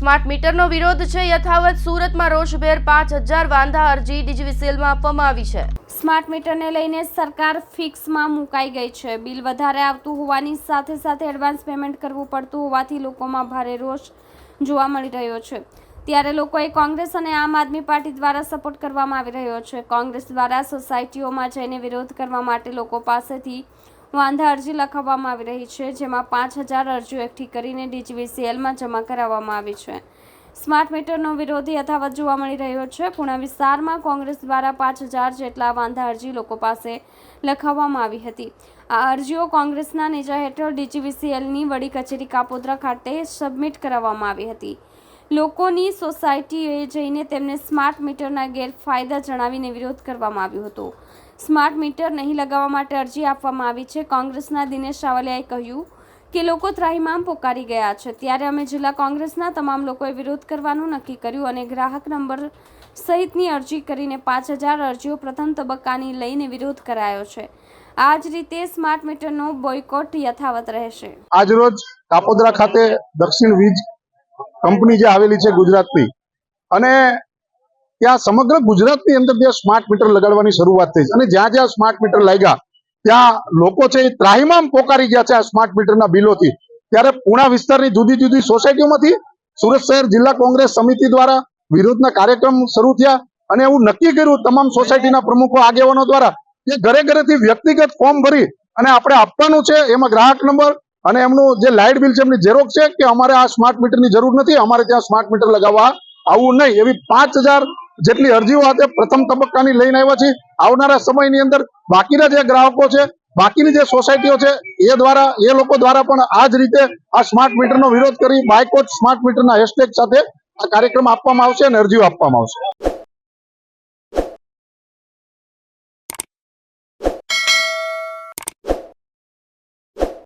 Smart મીટરનો વિરોધ છે. યથાવત સુરતમાં રોષભેર પાંચ હજાર વાંધા અરજી ડીજીવીસીએલમાં આપવામાં આવી છે. સ્માર્ટ મીટરને લઈને સરકાર ફિક્સમાં મુકાઈ ગઈ છે. બિલ વધારે આવતું હોવાની સાથે સાથે એડવાન્સ પેમેન્ટ કરવું પડતું હોવાથી લોકોમાં ભારે રોષ જોવા મળી રહ્યો છે. ત્યારે લોકોએ કોંગ્રેસ અને આમ આદમી પાર્ટી દ્વારા સપોર્ટ કરવામાં આવી રહ્યો છે. કોંગ્રેસ દ્વારા સોસાયટીઓમાં જઈને વિરોધ કરવા માટે લોકો પાસેથી વાંધા અરજી લખાવવામાં આવી રહી છે, જેમાં પાંચ હજાર અરજીઓ એકઠી કરીને ડીજીવીસીએલમાં જમા કરાવવામાં આવી છે. સ્માર્ટ મીટરનો વિરોધ યથાવત જોવા મળી રહ્યો છે. પુણા વિસ્તારમાં કોંગ્રેસ દ્વારા પાંચ હજાર જેટલા વાંધા અરજી લોકો પાસે લખાવવામાં આવી હતી. આ અરજીઓ કોંગ્રેસના નેજા હેઠળ ડીજીવીસીએલની વડી કચેરી કાપોદ્રા ખાતે સબમિટ કરાવવામાં આવી હતી. લોકોની સોસાયટીએ જઈને તેમને સ્માર્ટ મીટરના ગેરફાયદા જણાવીને વિરોધ કરવામાં આવ્યો હતો. સ્માર્ટ મીટર નહીં લગાવવા માટે અરજી આપવામાં આવી છે. કોંગ્રેસના દિનેશ રાવલિયાએ કહ્યું કે લોકો ત્રાહિમામ પોકારી ગયા છે. ત્યારે અમે જિલ્લા કોંગ્રેસના તમામ લોકોએ વિરોધ કરવાનું નક્કી કર્યું અને ગ્રાહક નંબર સહિતની અરજી કરીને પાંચ હજાર અરજીઓ પ્રથમ તબક્કાની લઈને વિરોધ કરાયો છે. આ જ રીતે સ્માર્ટ મીટરનો બોયકોટ યથાવત રહેશે. આજરોજ કાપોદરા ખાતે દક્ષિણ વીજ કંપની જે આવેલી છે ગુજરાતની. અને ત્યાં સમગ્ર ગુજરાતની અંદર ત્યાં સ્માર્ટ મીટર લગાડવાની શરૂઆત થઈ અને જ્યાં જ્યાં સ્માર્ટ મીટર લાગ્યા, ત્યાં લોકો છે એ ત્રાહિમામ પોકારી ગયા છે આ સ્માર્ટ મીટરના બિલોથી. ત્યારે પુણા વિસ્તારની જુદી જુદી સોસાયટીઓમાંથી સુરત શહેર જિલ્લા કોંગ્રેસ સમિતિ દ્વારા વિરોધના કાર્યક્રમ શરૂ થયા. અને એવું નક્કી કર્યું તમામ સોસાયટીના પ્રમુખો, આગેવાનો દ્વારા કે ઘરે ઘરેથી વ્યક્તિગત ફોર્મ ભરી અને આપણે આપવાનું છે. એમાં ગ્રાહક નંબર અને એમનું જે લાઇટ બિલ છે, એમની ઝેરોક્ષ છે કે અમારે આ સ્માર્ટ મીટરની જરૂર નથી, અમારે ત્યાં સ્માર્ટ મીટર લગાવવા આવું નહીં. એવી પાંચ જેટલી અરજીઓ આજે પ્રથમ તબક્કાની લઈને આવ્યા છે આવનારા સમયની અંદર બાકીના જે ગ્રાહકો છે, બાકીની જે સોસાયટીઓ છે, એ દ્વારા, એ લોકો દ્વારા પણ આ જ રીતે આ સ્માર્ટ મીટરનો વિરોધ કરી બાયકોટ સ્માર્ટ મીટરના હેશટેગ સાથે આ કાર્યક્રમ આપવામાં આવશે અને અરજીઓ આપવામાં આવશે.